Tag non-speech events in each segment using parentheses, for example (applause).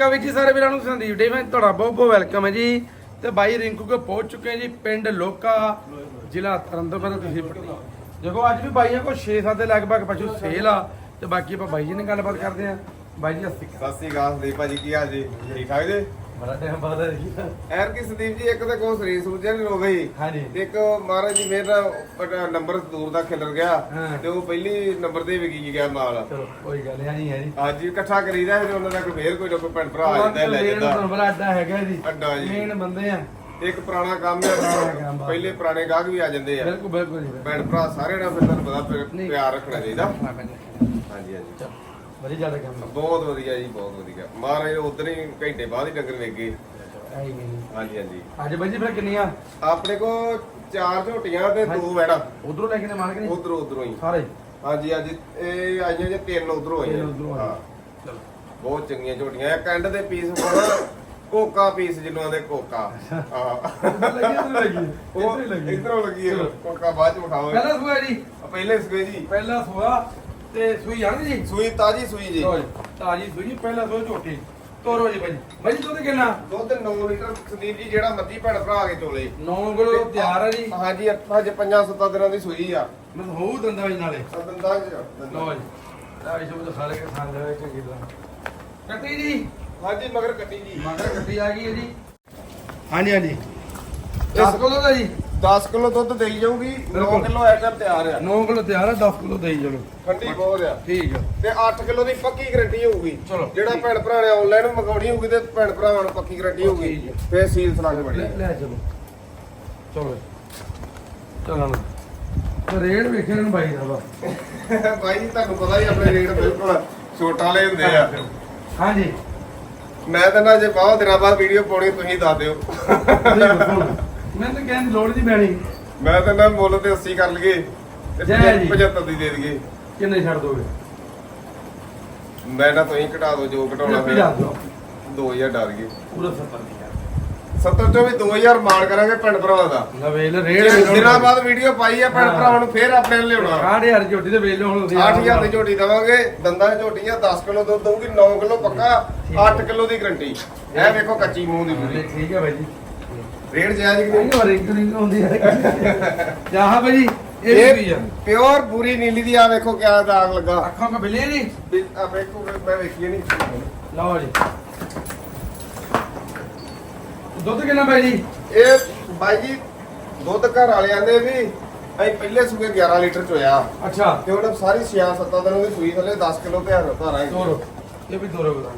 ਕਵੀ ਜੀ ਸਾਰੇ ਵੀਰਾਂ ਨੂੰ ਸੰਦੀਪ ਡੇ ਤੁਹਾਡਾ ਬਹੁਤ ਬਹੁਤ ਵੈਲਕਮ ਹੈ ਜੀ। ਤੇ ਬਾਈ ਰਿੰਕੂ ਕੋ ਪਹੁੰਚ ਚੁੱਕੇ ਜੀ, ਪਿੰਡ ਲੋਕਾ, ਜ਼ਿਲ੍ਹਾ ਤਰਨਤਾਰਨ ਤੁਸੀਂ ਦੇਖੋ, ਅੱਜ ਵੀ ਬਾਈਆਂ ਕੋ 6-7 ਦੇ ਲਗਭਗ ਪਸ਼ੂ ਸੇਲ ਆ, ਤੇ ਬਾਕੀ ਆਪਾਂ ਬਾਈ ਜੀ ਨਾਲ ਗੱਲਬਾਤ ਕਰਦੇ ਆ ਬਾਈ ਜੀ, ਸਤਿ ਸ਼੍ਰੀ ਸਤਿ ਸ੍ਰੀ ਅਕਾਲ ਸੰਦੀਪ ਭਾਜੀ, ਕੀ ਹਾਲ ਜੀ? ਠੀਕ ਠਾਕ ਜੀ? ਬੜਾ ਟਾਈਮ ਬਾਅਦ ਜੀ ਐਰ ਕੀ ਸੰਦੀਪ ਜੀ ਇੱਕ ਤਾਂ ਕੋ ਸਰੀਰ ਸੂਜਿਆ ਨਹੀਂ ਗਈ। ਹਾਂਜੀ। ਇੱਕ ਮਹਾਰਾਜ ਜੀ ਮੇਰਾ ਨੰਬਰ ਦੂਰ ਦਾ ਖਿਲਰ ਗਿਆ। ਤੇ ਉਹ ਪਹਿਲੀ ਨੰਬਰ ਤੇ ਵਿਕੀ ਗਿਆ ਮਾਲ ਚਲੋ ਕੋਈ ਗੱਲ ਨਹੀਂ ਹੈ ਜੀ। ਅੱਜ ਇਕੱਠਾ ਕਰੀਦਾ ਫਿਰ ਉਹਨਾਂ ਦਾ ਕੋਈ ਫੇਰ ਕੋਈ ਕੋਈ ਭੈਣ ਭਰਾ ਆ ਜਾਂਦਾ ਲੈ ਜਾਂਦਾ। ਬੜਾ ਅੱਡਾ ਹੈਗਾ ਜੀ। ਅੱਡਾ ਜੀ। ਮੇਨ ਬੰਦੇ ਆ। ਇੱਕ ਪੁਰਾਣਾ ਕੰਮ ਹੈ। ਪਹਿਲੇ ਪੁਰਾਣੇ ਗਾਹਕ ਵੀ ਆ ਜਾਂਦੇ ਆ। ਬਿਲਕੁਲ ਬਿਲਕੁਲ ਭੈਣ ਭਰਾ ਸਾਰਿਆਂ ਨਾਲ ਫਿਰ ਤੁਹਾਨੂੰ ਪਤਾ। ਪਿਆਰ ਰੱਖਣਾ ਚਾਹੀਦਾ। ਹਾਂਜੀ ਹਾਂਜੀ। ਵਧੀਆ ਜ਼ਿਆਦਾ ਕੰਮ ਬਹੁਤ ਵਧੀਆ ਜੀ ਬਹੁਤ ਵਧੀਆ। ਮਹਾਰਾਜ ਉਧਰ ਹੀ ਘੰਟੇ ਬਾਅਦ ਹੀ ਡੰਗਰ ਵੇਖ। ਗਏ ਆਈ ਹਾਂਜੀ ਹਾਂਜੀ। ਅੱਜ ਬਾਈ ਜੀ ਫਿਰ ਕਿੰਨੀਆਂ? ਆਪਣੇ ਕੋ ਚਾਰ ਝੋਟੀਆਂ ਤੇ ਦੋ ਵੈੜਾ ਉਧਰੋਂ ਲੈ ਕੇ ਨੇ ਮਾਰ ਕੇ ਨਹੀਂ ਉਧਰੋਂ ਉਧਰੋਂ ਹੀ। ਸਾਰੇ? ਹਾਂਜੀ ਅੱਜ ਇਹ ਆਈਆਂ ਜੇ ਤਿੰਨ ਉਧਰੋਂ ਆਈਆਂ। ਤਿੰਨ ਉੱਧਰੋਂ ਆਈਆਂ। ਹਾਂ। ਚਲੋ। ਬਹੁਤ ਚੰਗੀਆਂ ਝੋਟੀਆਂ। ਇੱਕ ਐਂਡ ਦੇ ਪੀਸ ਕੋਲ ਕੋਕਾ ਪੀਸ ਜਿਹਨੂੰ ਦੇ ਕੋਕਾ। ਹਾਂ। ਲੱਗੀ ਇੱਧਰ ਲੱਗੀ। ਉਹ ਇੱਧਰ ਲੱਗੀ। ਹੈ। ਕੋਕਾ ਬਾਅਦ ਚ ਉਠਾਓ ਪਹਿਲਾ ਸੂਆ ਜੀ। ਪਹਿਲੇ ਸੂਏ ਜੀ। ਪਹਿਲਾ ਸੂਆ। ਤੇ ਸੂਈ ਆਣ ਜੀ? ਸੂਈ ਤਾਜੀ ਸੂਈ ਜੀ। ਲਓ ਜੀ ਤਾਜੀ ਸੂਈ ਪਹਿਲਾ ਸੂਆ ਝੋਟੀ। ਤੋਰੋ ਜੀ ਭਾਈ। ਭਾਈ ਦੁੱਧ ਕਿੰਨਾ? ਦੁੱਧ 9 ਲੀਟਰ ਸੰਦੀਪ ਜੀ ਜਿਹੜਾ ਮੱਦੀ ਭੈਣ ਭਰਾ ਕੇ ਚੋਲੇ 9 ਕਿਲੋ ਤਿਆਰ ਹੈ ਜੀ। ਹਾਂਜੀ ਹਜੇ 5-7 ਦਿਨਾਂ ਦੀ ਸੂਈ ਆ। ਮੈਂ ਹੋਊ ਦੰਦਾ ਜੀ ਨਾਲੇ। ਦੰਦਾਂ ਲਓ ਜੀ ਤਾਜੀ ਸੂਈ ਤਾਂ ਸਾਰੇ ਕੇ ਸੰਗ ਹੈ ਚੰਗੀ ਤਰ੍ਹਾਂ ਕੱਟੀ ਜੀ? ਹਾਂਜੀ ਮਗਰ ਕੱਟੀ ਜੀ। ਮਗਰ ਕੱਟੀ ਆ ਗਈ ਹੈ ਜੀ। ਹਾਂਜੀ ਹਾਂਜੀ। 10 ਕਿਲੋ ਦਾ ਜੀ? 10 ਕਿਲੋ ਦੁੱਧ ਦੇਈ ਜਾਊਗੀ 9 ਬਿਲਕੁਲ। ਕਿਲੋ ਆਈਟਮ ਤਿਆਰ ਆ। 9 ਕਿਲੋ ਤਿਆਰ ਹੈ 10 ਕਿਲੋ ਦੇਈ ਚਲੋ ਠੰਡੀ ਬਹੁਤ ਆ। ਠੀਕ ਆ। ਤੇ 8 ਕਿਲੋ ਦੀ ਪੱਕੀ ਗਾਰੰਟੀ ਹੋਊਗੀ। ਚਲੋ। ਜਿਹੜਾ ਭੈਣ ਭਰਾ ਨੇ ਆਨਲਾਈਨ ਮੰਗਾਉਣੀ ਹੋਊਗੀ ਤੇ ਭੈਣ ਭਰਾਵਾਂ ਨੂੰ ਪੱਕੀ ਗਾਰੰਟੀ ਹੋਊਗੀ। ਫੇਰ ਸੀਲ ਸਲਾਗ ਬਣੀ ਲੈ ਲੈ ਚਲੋ। ਚਲੋ। ਚਲੋ। ਰੇਟ ਵੇਖੇ ਨੂੰ ਬਾਈ ਦਾ ਵਾ। (laughs) ਭਾਈ ਜੀ ਤੁਹਾਨੂੰ ਪਤਾ ਹੀ ਆਪਣੇ ਰੇਟ ਬਿਲਕੁਲ ਛੋਟਾ ਵਾਲੇ ਹੁੰਦੇ ਆ। ਹਾਂਜੀ। ਮੈਂ ਤਾਂ ਨਾ ਜੇ ਬਹੁਤ ਦਿਨਾਂ ਬਾਅਦ ਵੀਡੀਓ ਪਾਉਣੀ ਤੁਸੀਂ ਦੱਸ ਦਿਓ। (laughs) ਮੈਂ ਤਾਂ ਕਹਿੰਦੀ ਲੋੜ ਨਹੀਂ ਪੈਣੀ। ਮੈਂ ਤਾਂ ਨਾ ਮੁੱਲ ਤੇ 80 ਕਰ ਲਈਏ ਤੇ ਜੈ ਜੀ। 75 ਦੀ ਦੇ ਦਈਏ। ਕਿੰਨੇ ਛੱਡ ਦੋਗੇ? ਮੈਂ ਨਾ ਤੁਸੀਂ ਘਟਾ ਦਿਓ ਜੋ ਘਟਾਉਣਾ ਦਿਓ? 2000 ਡਰ ਗਏ। ਪੂਰਾ 70 ਦੀ 70 ਚੋਂ ਵੀ 2000 ਮਾਣ ਕਰਾਂਗੇ ਭੈਣ ਭਰਾਵਾਂ ਦਾ। ਨਾ ਵੇਲ ਜੇ ਰੇਟ ਦਿਨਾਂ ਬਾਅਦ ਵੀਡੀਓ ਪਾਈ ਆ ਭੈਣ ਹਾਂ। ਭਰਾਵਾਂ ਨੂੰ ਫੇਰ ਆਪਣੇ ਨਾਲ ਲਿਆਉਣਾ। 8000 ਝੋਟੀ ਦੇ ਵੇਲ ਹੁਣ ਤੁਸੀਂ 8000 ਦੀ ਝੋਟੀ ਦਵਾਂਗੇ ਦੰਦਾਂ ਦੀ ਝੋਟੀਆਂ 10 ਕਿਲੋ ਦੁੱਧ ਦਊਗੀ 9 ਕਿਲੋ ਪੱਕਾ 8 ਕਿਲੋ ਦੀ ਗਰੰਟੀ। ਇਹ ਵੇਖੋ ਕੱਚੀ ਮੂੰਹ ਦੀ ਪੂਰੀ। ਠੀਕ ਹੈ ਬਾਈ ਜੀ। ਰੇਟ ਜਾਇਜ਼ ਕਿ ਨਹੀਂ ਨਹੀਂ ਹੋ ਰਹੀ ਕਿ ਹੁੰਦੀ ਹੈ ਜਾਹਾ ਜੀ ਇਹ ਵੀ ਆ। ਪਿਓਰ ਪੂਰੀ ਨੀਲੀ ਦੀ ਆ ਵੇਖੋ ਕਿਆ ਦਾਗ ਲੱਗਾ। ਅੱਖਾਂ ਕੋ ਬਿਲੇ ਨਹੀਂ। ਆ ਵੇਖੋ ਮੈਂ ਵੇਖੀ ਨਹੀਂ। ਲਓ ਜੀ। ਦੁੱਧ ਕਿੰਨਾ ਬਾਈ ਜੀ? ਇਹ ਬਾਈ ਜੀ ਦੁੱਧ ਘਰ ਵਾਲਿਆਂ ਦੇ ਵੀ ਅਸੀਂ ਪਹਿਲੇ ਸੂਏ 11 ਲੀਟਰ ਚ ਹੋਇਆ। ਅੱਛਾ। ਤੇ ਹੁਣ ਸਾਰੀ 6-7 ਦਿਨਾਂ ਦੀ ਸੂਈ ਥੱਲੇ 10 ਕਿਲੋ ਤੇ ਧਾਰਾ ਹੈ ਤੋਰੋ। ਇਹ ਵੀ ਤੋਰੋ ਬਤਾਓ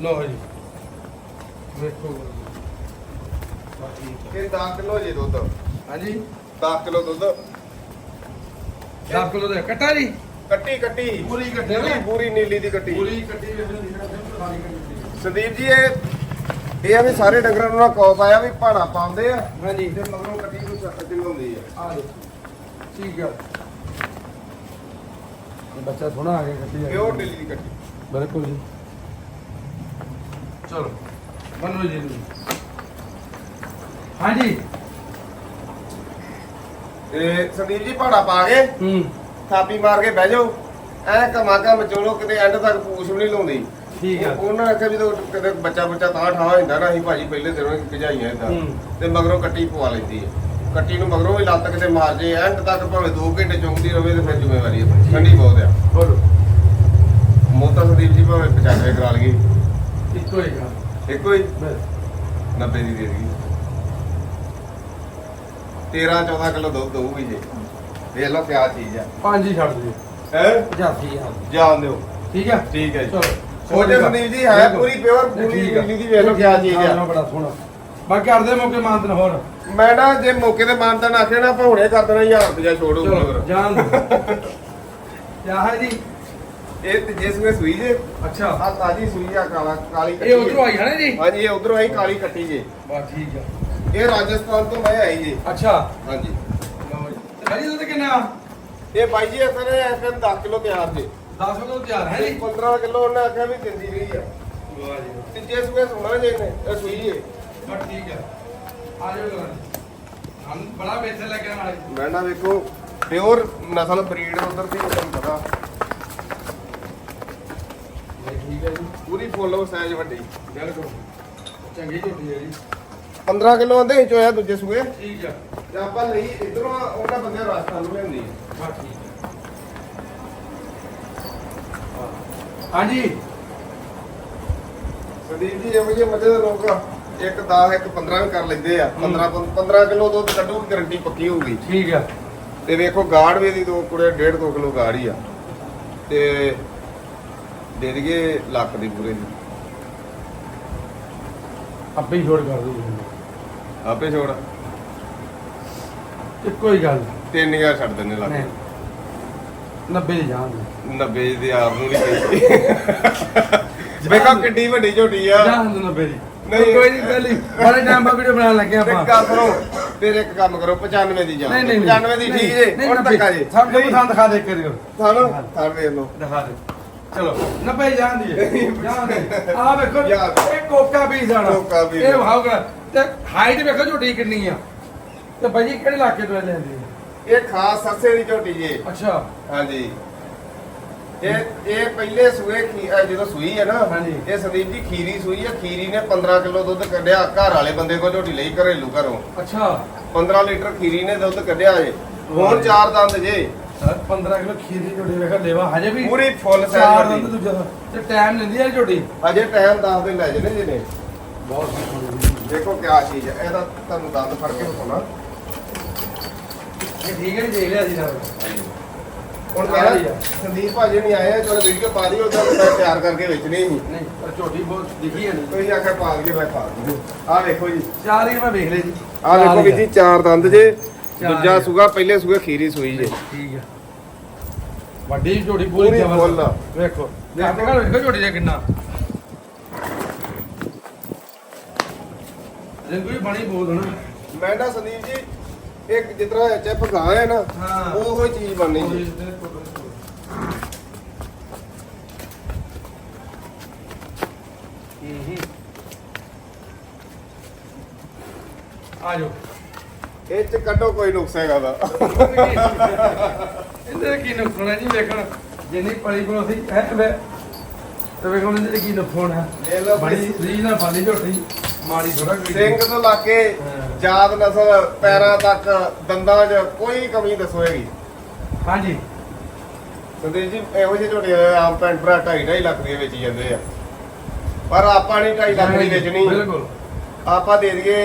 ਲਓ ਜੀ। ਵੇਖੋ। ਇਹ 10 ਕਿਲੋ ਜੇ ਦੁੱਧ। ਹਾਂਜੀ 10 ਕਿਲੋ ਦੁੱਧ। 10 ਕਿਲੋ ਦਾ ਕੱਟਾ ਜੀ? ਕੱਟੀ ਕੱਟੀ। ਪੂਰੀ ਕੱਟੀ ਪੂਰੀ ਪੂਰੀ ਨੀਲੀ ਦੀ ਕੱਟੀ। ਪੂਰੀ ਕੱਟੀ ਵੇਖੋ ਸਾਰੀ ਕੱਟੀ ਸੰਦੀਪ ਜੀ ਇਹ ਇਹ ਆ ਵੀ ਸਾਰੇ ਡੰਗਰਾਂ ਨੂੰ ਨਾ ਕੌਪ ਆਇਆ ਵੀ ਪਹਾੜਾ ਪਾਉਂਦੇ ਆ। ਹਾਂਜੀ। ਤੇ ਮਗਰੋਂ ਕੱਟੀ ਨੂੰ ਚੱਕਦੀ ਹੁੰਦੀ ਆ। ਆ ਲਓ ਠੀਕ ਆ। ਇਹ ਬੱਚਾ ਸੋਹਣਾ ਆ ਗਿਆ ਕੱਟੀ ਆ ਪਿਓਰ ਨੀਲੀ ਦੀ ਕੱਟੀ। ਬਿਲਕੁਲ ਜੀ। ਚਲੋ ਬਣੋ ਜੀ ਇਹਨੂੰ। ਹਾਂਜੀ। ਤੇ ਸੰਦੀਪ ਜੀ ਪਹਾੜਾ ਪਾ ਕੇ ਹੂੰ। ਥਾਪੀ ਮਾਰ ਕੇ ਬਹਿ ਜਾਓ। ਐ ਕਮਾ ਕਾ ਮਚੋਲੋ ਕਿਤੇ ਐਂਡ ਤੱਕ ਪੂਛ ਵੀ ਨਹੀਂ ਲਾਉਂਦੀ। ਠੀਕ ਆ। ਉਹ- ਉਹਨਾਂ ਨੇ ਆਖਿਆ ਵੀ ਜਦੋਂ ਕਿਤੇ ਬੱਚਾ ਬੱਚਾ ਤਾਂ ਠਾ ਹੋ ਜਾਂਦਾ ਨਾ ਅਸੀਂ ਭਾਜੀ ਪਹਿਲੇ ਦਿਨੋਂ ਭਜਾਈਆਂ ਇਦਾਂ ਹੂੰ। ਤੇ ਮਗਰੋਂ ਕੱਟੀ ਪਵਾ ਲੈਂਦੀ ਹੈ। ਕੱਟੀ ਨੂੰ ਮਗਰੋਂ ਵੀ ਲੱਤ ਕਿਤੇ ਮਾਰ ਜੇ ਐਂਡ ਤੱਕ ਭਾਵੇਂ 2 ਘੰਟੇ ਚੁੰਗਦੀ ਰਵੇ ਤੇ ਫਿਰ ਜ਼ਿੰਮੇਵਾਰੀ ਹੈ ਆਪਣੀ। ਠੰਡੀ ਬਹੁਤ ਆ। ਬੋਲੋ। ਮੋਤਾ ਸੰਦੀਪ ਜੀ ਭਾਵੇਂ 95 ਕਰਾ ਲਈਏ। ਇੱਕੋ ਹੀ ਗਾ ਇੱਕੋ ਹੀ? ਬਸ। 90 ਦੀ ਦੇ ਦਈਏ। 13 14 ਕਿਲੋ ਦੁੱਧ ਦਊਗੀ ਜੀ। ਵੇਖ ਲਓ ਕਿਆ ਚੀਜ਼ ਆ। ਪੰਜ ਹੀ ਛੱਡ ਦਿਓ। ਹੈ? 85000 ਜਾਣ ਦਿਓ। ਠੀਕ ਆ? ਠੀਕ ਹੈ ਜੀ। ਚਲੋ। ਛੋਟੇ ਸੰਦੀਪ ਜੀ ਹੈ ਪੂਰੀ ਪਿਓਰ ਪੂਰੀ ਠੀਕ ਆ। ਦੀ ਵੇਖ ਲਓ ਕਿਆ ਚੀਜ਼ ਹਾਂ, ਆ ਬੜਾ ਸੋਹਣਾ। ਬਾਕੀ ਕਰਦੇ ਮੌਕੇ ਮਾਨਤਨ ਹੋਰ। ਮੈਂ ਨਾ ਜੇ ਮੌਕੇ ਤੇ ਮਾਨਤਾ ਨਾ ਆਖਿਆ ਨਾ ਆਪਾਂ ਹੁਣੇ ਕਰ ਦੇਣਾ 1000 ਰੁਪਇਆ ਛੋੜ ਚਲੋ ਜਾਨ (laughs) ਕਿਆ ਹੈ ਜੀ? ਇਹ ਤੇ ਜਿਸ ਨੇ ਸੂਈ ਜੇ। ਅੱਛਾ। ਆ ਤਾਜੀ ਸੂਈ ਆ ਕਾਲਾ ਕਾਲੀ ਕੱਟੀ ਇਹ ਉਧਰੋਂ ਆਈ ਹੈ ਨਾ ਜੀ? ਹਾਂਜੀ ਇਹ ਉਧਰੋਂ ਆਈ ਕਾਲੀ ਕੱਟੀ ਜੇ। ਬਸ ਠੀਕ ਆ। ਇਹ ਰਾਜਸਥਾਨ ਤੋਂ ਮੈਂ ਆਈ ਜੇ। ਅੱਛਾ। ਹਾਂਜੀ। ਭਾਜੀ ਦੁੱਧ ਕਿੰਨਾ? ਇਹ ਬਾਈ ਜੀ ਅਸਲ ਇਸ ਟਾਈਮ 10 ਕਿਲੋ ਤਿਆਰ ਜੇ। 10 ਕਿਲੋ ਤਿਆਰ ਹੈ ਜੀ? 15 ਕਿਲੋ ਉਹਨੇ ਆਖਿਆ ਵੀ ਦਿੰਦੀ ਰਹੀ ਆ। ਵਾਹ ਜੀ ਤੇ ਜੇ ਸੂਏ ਸੁਣਾ ਜੇ ਨੇ ਇਹ ਸੂਈ ਜੇ ਬਸ ਠੀਕ ਆ। ਆ ਜਾਓ ਜਰਾ ਹਮ ਬੜਾ ਬੇਚੇ ਲੈ ਕੇ ਨਾਲੇ। ਮੈਂ ਨਾ ਵੇਖੋ ਪਿਓਰ ਨਸਲ ਬਰੀਡ ਉਧਰ ਦੀ ਤੁਹਾਨੂੰ ਪਤਾ। ਠੀਕ ਹੈ ਜੀ। ਪੂਰੀ ਫੁੱਲ ਸਾਈਜ਼ ਵੱਡੀ। ਬਿਲਕੁਲ। ਚੰਗੀ ਝੋਟੀ ਹੈ ਜੀ। 15 ਕਿਲੋ ਆਂਦੇ ਦੂਜੇ ਸੂਏ। ਠੀਕ ਆ। ਤੇ ਆਪਾਂ ਲਈ ਇਧਰੋਂ ਉਹਨਾਂ ਬੰਦੇ ਰਾਜਸਥਾਨ ਨੂੰ ਲਿਆਂਦੀ ਹੈ ਠੀਕ ਹੈ ਹਾਂਜੀ। ਸੰਦੀਪ ਜੀ ਇਹੋ ਜਿਹੇ ਮੱਝਾਂ ਦੇ ਲੋਕ ਇੱਕ 10 ਇੱਕ 15 ਵੀ ਕਰ ਲੈਂਦੇ ਆ। 15 15 ਕਿਲੋ ਦੁੱਧ ਕੱਢੂ ਗਰੰਟੀ ਪੱਕੀ ਹੋਊਗੀ। ਠੀਕ ਆ। ਤੇ ਵੇਖੋ ਗਾੜ ਵੀ ਇਹਦੀ ਦੋ ਕੁੜੇ 1.5 2 ਕਿਲੋ ਗਾੜ ਆ। ਤੇ ਦੇ ਦਈਏ ਲੱਖ ਦੀ ਪੂਰੇ ਦੀ ਆਪੇ ਹੀ ਛੋੜ ਕਰ ਦੂੰ ਆਪੇ ਛੋੜ। ਇੱਕੋ ਹੀ ਗੱਲ। 3000 ਛੱਡ ਦਿੰਨੇ ਲੱਖ। ਨਹੀਂ 90 ਦੀ ਜਾਣ ਦੇ 90 ਦੀ ਆਪ ਨੂੰ ਨਹੀਂ (laughs) ਪਈ ਵੇਖੋ ਕਿੱਡੀ ਵੱਡੀ ਝੋਟੀ ਆ। ਜਾਣ ਦੇ 90 ਦੀ। ਨਹੀਂ। ਕੋਈ ਨਹੀਂ ਪਹਿਲੀ। ਬੜੇ ਟਾਈਮ ਬਾਅਦ ਵੀਡੀਓ ਬਣਾਉਣ ਲੱਗੇ ਤੇ ਆਪਾਂ ਗੱਲ ਸੁਣੋ ਫਿਰ ਇੱਕ ਕੰਮ ਕਰੋ 95 ਦੀ ਨਹੀਂ 95 ਦੀ ਠੀਕ ਜੇ ਹੁਣ ਆ ਜੇ। ਸਭ ਨੂੰ ਪਸੰਦ ਦਿਖਾ ਦੇ ਕੇ ਦਿਓ ਸਾਨੂੰ? ਥਾਣ ਵੇਖ ਲਓ। ਦਿਖਾ ਦੇ। ਚਲੋ 90 ਜਾਣ ਦੀ ਹੈ। ਜਾਣ ਦੇ। ਆ ਵੇਖੋ। ਇਹ ਕੋਕਾ ਪੀਸ ਆਣਾ ਕੋਕਾ ਪੀਸ। ਇਹ ਭਾਉਗਾ ਤੇ ਹਾਈਟ ਵੇਖੋ ਝੋਟੀ ਕਿੰਨੀ ਆ। ਤੇ ਬਾਈ ਜੀ ਕਿਹੜੇ ਇਲਾਕੇ ਤੋਂ ਲੈਂਦੀ ਹੈ? ਇਹ ਖਾਸ ਸਰਸੇ ਦੀ ਝੋਟੀ ਜੇ ਅੱਛਾ। ਹਾਂਜੀ। ਇਹ ਇਹ ਪਹਿਲੇ ਸੂਏ ਖੀ- ਅਹ ਜਦੋਂ ਸੂਈ ਹੈ ਨਾ ਹਾਂਜੀ। ਇਹ ਸੰਦੀਪ ਜੀ ਖੀਰੀ ਸੂਈ ਹੈ। ਖੀਰੀ ਨੇ 15 ਕਿਲੋ ਦੁੱਧ ਕੱਢਿਆ ਘਰ ਵਾਲੇ ਬੰਦੇ ਕੋਲ ਝੋਟੀ ਲਈ ਘਰੇਲੂ ਘਰੋਂ। ਅੱਛਾ। 15 ਲੀਟਰ ਖੀਰੀ ਨੇ ਦੁੱਧ ਕੱਢਿਆ ਜੇ ਹੁਣ ਚਾਰ ਦੰਦ ਜੇ। ਸਰ 15 ਕਿਲੋ ਖੀਰ ਦੀ ਝੋਟੀ ਵੇਖੋ ਲੈਵਾ ਹਜੇ ਵੀ ਪੂਰੀ ਫੁੱਲ ਚਾਰ ਸਾਈਜ਼ ਦੰਦ ਦੂਜਾ ਤੇ ਟਾਈਮ ਲੈਂਦੀ ਹੈ ਝੋਟੀ? ਅਜੇ ਟਾਈਮ ਦੱਸ ਦਿਨ ਲੈ ਜਨੇ। ਜਿਹਨੇ ਬਹੁਤ ਸੋਹਣੀ ਦੇਖੋ ਕਿਆ ਚੀਜ਼ ਹੈ ਇਹਦਾ ਤੁਹਾਨੂੰ ਦੰਦ ਫੜ ਕੇ ਦਿਖਾਉਣਾ ਇਹ ਠੀਕ ਹੈ ਜੀ ਦੇਖ ਲਿਆ ਜੀ ਸਰ। ਹੁਣ ਮੇਰਾ। ਸੰਦੀਪ ਭਾਜੀ ਨਹੀਂ ਆਏ ਚਲੋ ਵੀਡੀਓ ਪਾ ਦਿਓ ਉਹਦਾ ਮੈਂ ਤਿਆਰ ਕਰਕੇ ਵੇਚਣੀ ਸੀ ਨਹੀਂ ਪਰ ਝੋਟੀ ਬਹੁਤ ਦਿਖੀ ਹੈ ਨਹੀਂ ਤੁਸੀਂ ਆਖਿਆ ਪਾ ਕੇ ਮੈਂ ਪਾ ਦੂੰ ਆਹ ਵੇਖੋ ਜੀ। ਚਾਰ ਹੀ ਮੈਂ ਵੇਖ ਲਿਆ ਜੀ। ਆਹ ਵੀ ਜੀ ਚਾਰ ਦੰਦ ਜੇ। ਦੂਜਾ। ਸੂਗਾ ਪਹਿਲੇ ਸੂਗੇ ਖੀਰੀ ਸੂਈ ਜੇ। ਠੀਕ ਹੈ ਵੱਡੀ ਝੋਟੀ ਪੂਰੀ ਜ਼ਬਰਦਸਤ। ਵੇਖੋ। ਵੇਖੋ ਝੋਟੀ ਦਾ ਕਿੰਨਾ। ਜਿੰਦੂ ਵੀ ਬਣੀ ਬੋਲ ਨਾ ਮੈਂ ਨਾ ਸੰਦੀਪ ਜੀ ਇੱਕ ਜਿਤਨਾ ਚੈਪ ਗਾ ਹੈ ਨਾ ਹਾਂ। ਉਹੋ ਹੀ ਚੀਜ਼ ਬਣਨੀ ਜੀ ਆ ਜਾਓ। ਇਹ ਚ ਕੱਢੋ ਕੋਈ ਨੁਕਸ ਹੈਗਾ ਦਾ। ਇਹਦੇ ਕੀ ਨੁਕਸਾਨ ਜੀ ਵੇਖਣ। ਜਿੰਨੀ ਪਲੀ ਕੋਲ ਸੀ ਹੈ ਵੇ ਤੇ ਵੇਖਣ ਇਹਦੇ ਕੀ ਨੁਕਸਾਨ ਹੈ ਲੈ ਲਓ ਬੜੀ ਬਈ। ਰੀਜ ਨਾਲ ਫਾਲੀ ਝੋਟੀ। ਮਾੜੀ ਥੋੜਾ ਸਿੰਘ ਤੋਂ ਲਾ ਕੇ। ਜਾਤ ਨਸਲ ਪੈਰਾਂ ਤੱਕ ਦੰਦਾਂ 'ਚ ਕੋਈ ਕਮੀ ਦੱਸੋ ਹੈਗੀ ਹਾਂਜੀ। ਸੰਦੀਪ ਜੀ ਇਹੋ ਜਿਹੇ ਝੋਟੇ ਆਮ ਪੈਂਟ ਭਰਾ 2.5 ਲੱਖ ਦੇ ਵੇਚੀ ਜਾਂਦੇ ਆ। ਪਰ ਆਪਾਂ ਨਹੀਂ 2.5 ਲੱਖ ਦੀ ਵੇਚਣੀ। ਬਿਲਕੁਲ। ਆਪਾਂ ਦੇ ਦਈਏ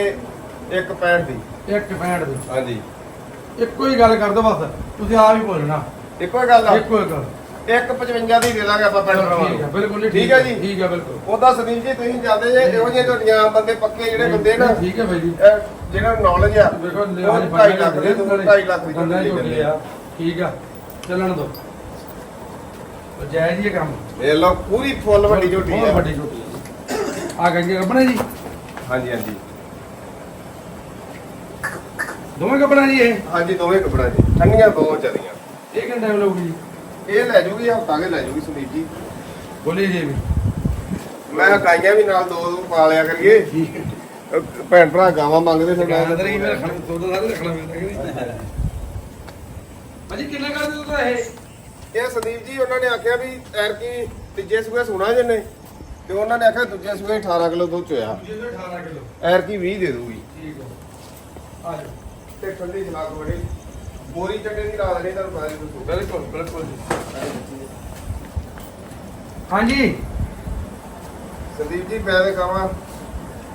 ਇੱਕ 65 ਦੀ। ਇੱਕ ਪੈਂਟ ਦੀ। ਹਾਂਜੀ। ਇੱਕੋ ਹੀ ਗੱਲ ਕਰ ਦੋ ਬਸ। ਤੁਸੀਂ ਆਪ ਹੀ ਬੋਲਣਾ ਇੱਕੋ ਹੀ ਗੱਲ ਆ। ਇੱਕੋ ਹੀ ਗੱਲ। ਇੱਕ 55 ਦੀ ਦੇ ਦਾਂਗੇ ਆਪਾਂ ਪੈਂਟ ਭਰਾਵਾਂ ਠੀਕ ਹੈ ਨੂੰ ਬਿਲਕੁਲ ਜੀ ਠੀਕ ਹੈ ਜੀ? ਠੀਕ ਹੈ ਬਿਲਕੁਲ। ਉਹਦਾ ਸੰਦੀਪ ਜੀ ਤੁਸੀਂ ਜਾਂਦੇ ਜੇ ਇਹੋ ਜਿਹੇ ਝੋਟੀਆਂ ਬੰਦੇ ਪੱਕੇ ਜਿਹੜੇ ਬੰਦੇ ਨਾ ਠੀਕ ਹੈ ਭਾਈ ਜੀ। ਇਹ ਜਿਹਨਾਂ ਨੂੰ ਨੌਲੇਜ ਆ ਵੇਖੋ ਉਹ ਲਿਆ 2.5 ਲੱਖ ਦੇ ਦੋ 2.5 ਲੱਖ ਦੀ ਦੰਦਾਂ ਝੋਟੀ ਝੋਟੀ ਦੇ ਆ। ਠੀਕ ਆ ਚੱਲਣ ਦੋ। ਜਾਇਜ਼ ਹੀ ਇਹ ਕੰਮ। ਇਹ ਲੋ ਪੂਰੀ ਫੁੱਲ ਵੱਡੀ ਝੋਟੀ ਬਹੁਤ ਆ। ਵੱਡੀ ਝੋਟੀ ਹੈ ਆ ਗੰਗੇ ਕੱਪੜੇ ਜੀ। ਹਾਂਜੀ ਹਾਂਜੀ। ਦੋਵੇਂ ਕੱਪੜਾ ਜੀ ਇਹ? ਹਾਂਜੀ ਦੋਵੇਂ ਕਪੜਾ ਜੀ। ਠੰਡੀਆਂ ਦੋ ਚਰੀਆਂ ਇਹ ਕਿੰਨਾ ਟਾਈਮ ਲੱਗੂ ਜੀ? ਇਹ ਲੈ ਜੂਗੀ ਹਫਤਾ ਕੇ ਲੈ ਜੂਗੀ ਸੰਦੀਪ ਜੀ। ਬੋਲੀ ਜੀ। ਵੀ ਮੈਂ ਗਾਈਆਂ ਵੀ ਨਾਲ ਦੋ ਦੋ ਪਾ ਲਿਆ ਕਰੀਏ। ਠੀਕ ਹੈ ਅਹ ਭੈਣ ਭਰਾ ਗਾਵਾਂ ਮੰਗਦੇ ਫਿਰ ਮੈਂ। ਅੰਦਰ ਹੀ ਮੈਂ ਰੱਖਣਾ ਦੋ ਦੋ ਸਾਰੇ ਰੱਖਣਾ ਪੈਂਦਾ ਭਾਜੀ ਕਿੰਨਾ ਕਰ ਦਿਓ ਤਾਂ ਇਹ? ਇਹ ਸੰਦੀਪ ਜੀ ਉਹਨਾਂ ਨੇ ਆਖਿਆ ਵੀ ਐਰ ਕੀ ਤੀਜੇ ਸੂਏ ਸੁਣਾ ਜਨੇ। ਤੇ ਉਹਨਾਂ ਨੇ ਆਖਿਆ ਦੂਜੇ ਸੂਏ 18 ਕਿਲੋ ਦੁੱਧ ਚੋਇਆ। ਜਿਹਦੇ 18 ਕਿਲੋ। ਐਰ ਕੀ 20 ਦੇ ਦੂਗੀ ਠੀਕ ਹੈ ਆ ਜਾਓ। ਤੇ ਠੰਡੀ ਜਲਾਕ ਬੜੀ। ਬੋਰੀ ਚੱਡੇ ਦੀ ਰਾਤ ਨਹੀਂ ਤੁਹਾਨੂੰ ਪਤਾ ਨਹੀਂ ਕੁਛ ਬਿਲਕੁਲ ਬਿਲਕੁਲ ਜੀ। ਹਾਂਜੀ। ਸੰਦੀਪ ਜੀ ਮੈਂ ਤੇ ਕਹਾਂ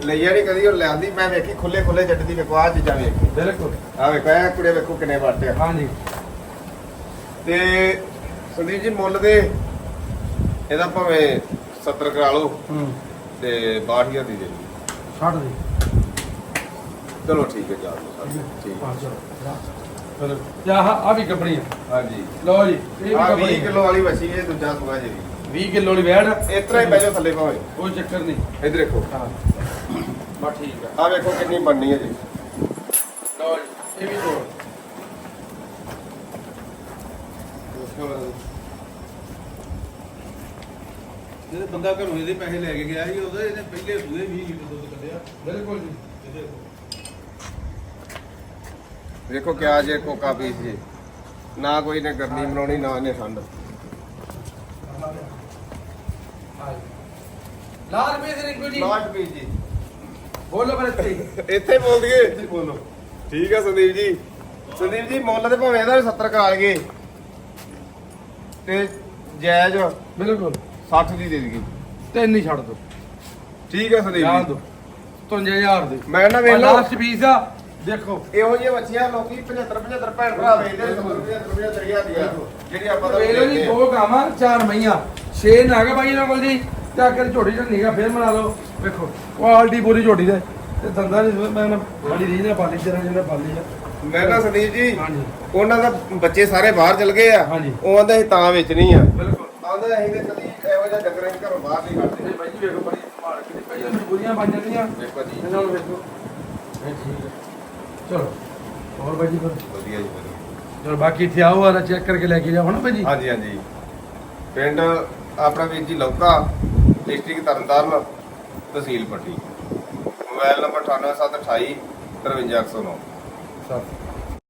ਲਈਆ ਨਹੀਂ ਕਦੀ ਉਹ ਲਿਆਂਦੀ ਮੈਂ ਵੇਖੀ ਖੁੱਲੇ ਖੁੱਲੇ ਜੱਟ ਦੀ ਵੇਖੋ ਆਹ ਚੀਜ਼ਾਂ ਵੇਖੀ ਬਿਲਕੁਲ। ਆ ਵੇਖੋ ਇਹ ਕੁੜੇ ਵੇਖੋ ਕਿੰਨੇ ਵਾਟੇ ਆ। ਹਾਂਜੀ। ਤੇ ਸੰਦੀਪ ਜੀ ਮੁੱਲ ਦੇ ਇਹਦਾ ਭਾਵੇਂ 70 ਕਰਾ ਲਓ ਹੂੰ। ਤੇ 62000 ਦੀ ਦੇ ਦਿਓ। ਛੱਡ ਦੇ। ਚਲੋ ਠੀਕ ਹੈ ਜਾਨ ਲਓ ਸਰ ਠੀਕ ਪੰਜ ਸੌ ਚਲੋ ਯਾ ਆ ਵੀ ਕੱਪੜੀਆਂ ਹਾਂਜੀ। ਲਓ ਜੀ ਇਹ ਵੀ ਆ 20 ਕੱਪੜੀਆਂ ਕਿਲੋ ਵਾਲੀ ਵਸੀ ਇਹ ਦੂਜਾ ਸੁਗਾ ਜੀ। 20 ਕਿਲੋ ਵਾਲੀ ਵੈੜ। ਇਸ ਤਰ੍ਹਾਂ ਹੀ ਬੈਜੋ ਥੱਲੇ ਭਾਵੇਂ। ਕੋਈ ਚੱਕਰ ਨਹੀਂ। ਇਧਰ ਦੇਖੋ। ਹਾਂ। ਬਾ ਠੀਕ ਆ। ਆ ਵੇਖੋ ਕਿੰਨੀ ਬਣਨੀ ਹੈ ਜੀ। ਲਓ ਜੀ ਇਹ ਵੀ ਤੋੜ। ਜਿਹੜੇ ਬੰਦਾ ਘਰੋਂ ਇਹਦੇ ਪੈਸੇ ਲੈ ਕੇ ਗਿਆ ਸੀ ਉਹਦੇ ਇਹਨੇ ਪਹਿਲੇ ਸੂਏ 20 ਲੀਟਰ ਦੁੱਧ ਕੱਢਿਆ। ਬਿਲਕੁਲ ਜੀ। ਇਹਦੇ ਕੋਲ। ਵੇਖੋ ਕਿਆ ਜੇ ਕੋਕਾ ਪੀਸ ਜੀ ਨਾ ਕੋਈ ਨੇ ਗਰਮੀ ਬਣਾਉਣੀ ਨਾ ਇਹਨੇ ਠੰਡ। ਆ ਲਾਲ ਪੀਸ ਰਿੰਕੂ ਜੀ ਲਾਸਟ ਪੀਸ ਜੀ ਬੋਲੋ ਫਿਰ ਇੱਥੇ। ਇੱਥੇ ਬੋਲ ਦਈਏ। ਬੋਲੋ। ਠੀਕ ਹੈ ਸੰਦੀਪ ਜੀ। ਸੰਦੀਪ ਜੀ ਮੁੱਲ ਤੇ ਭਾਵੇਂ ਇਹਦਾ ਵੀ 70 ਕਰਾ ਲਈਏ। ਤੇ ਜਾਇਜ਼ ਬਿਲਕੁਲ। 60 ਦੀ ਦੇ ਦਈਏ। ਤਿੰਨ ਹੀ ਛੱਡ ਦੋ। ਠੀਕ ਹੈ ਸੰਦੀਪ ਜੀ। ਦੋ। 55000 ਦੇ। ਮੈਂ ਨਾ ਵੇਖ ਲਾਸਟ ਪੀਸ ਆ। ਦੇਖੋ ਇਹੋ ਜਿਹੀਆਂ ਬੱਚੀਆਂ ਲੋਕੀ 75 75 ਭੈਣ ਭਰਾ ਵੇਚਦੇ ਨੇ। 75 75 ਦੀਆਂ ਜਿਹੜੀ ਆਪਾਂ ਤਾਂ ਵੇਲੋ ਜੀ ਦੋ ਗਾਵਾਂ ਚਾਰ ਮਈਆਂ। ਛੇ ਨਾਗ ਬਾਈ ਇਹਨਾਂ ਕੋਲ ਜੀ। ਤੇ ਅਗਰ ਝੋਟੀ ਚ ਨੀਗਾ ਫੇਰ ਬਣਾ ਲਓ। ਵੇਖੋ ਕੁਆਲਿਟੀ ਪੂਰੀ ਝੋਟੀ ਦੇ। ਤੇ ਦੰਦਾਂ ਦੀ ਮੈਂ ਨਾ ਬੜੀ ਰੀਝ ਨਾਲ ਪਾਲੀ ਜਰਾ ਜਿਹੜਾ ਪਾਲੀ ਆ। ਮੈਂ ਨਾ ਸੰਦੀਪ ਜੀ ਹਾਂਜੀ। ਉਹਨਾਂ ਦਾ ਬੱਚੇ ਸਾਰੇ ਬਾਹਰ ਚਲ ਗਏ ਆ। ਹਾਂਜੀ। ਉਹ ਆਂਦਾ ਸੀ ਤਾਂ ਵੇਚਣੀ ਆ। ਬਿਲਕੁਲ। ਆਂਦਾ ਅਸੀਂ ਤੇ ਕਦੀ ਇਹੋ ਜਿਹਾ ਡੰਗਰ ਅਸੀਂ ਘਰੋਂ ਬਾਹਰ ਨਹੀਂ ਕੱਢਦੇ। ਤੇ ਬਾਈ ਜੀ ਵੇਖੋ ਬੜੀ ਸੰਭਾਲ ਕੇ ਪਈਆਂ ਮਜਬੂਰੀਆਂ ਬਣ ਜਾਂਦੀਆਂ। ਵੇਖੋ ਜੀ। ਇਹਨਾਂ ਨੂੰ ਵੇਖੋ। ਇਹ ਠੀਕ ਹੈ ਚਲੋ ਹੋਰ ਬਾਈ ਜੀ ਫਿਰ? ਵਧੀਆ ਜੀ ਵਧੀਆ। ਚਲੋ ਬਾਕੀ ਇੱਥੇ ਆਓ ਆ ਚੈੱਕ ਕਰਕੇ ਲੈ ਕੇ ਜਾਓ ਜੀ? ਹਾਂਜੀ ਹਾਂਜੀ। ਪਿੰਡ ਆਪਣਾ ਵੀਰ ਜੀ ਲੌਕਾ ਡਿਸਟ੍ਰਿਕਟ ਤਰਨਤਾਰਨ ਤਹਿਸੀਲ ਪੱਟੀ। ਮੋਬਾਈਲ ਨੰਬਰ 98728 53109 ਸਤਿ।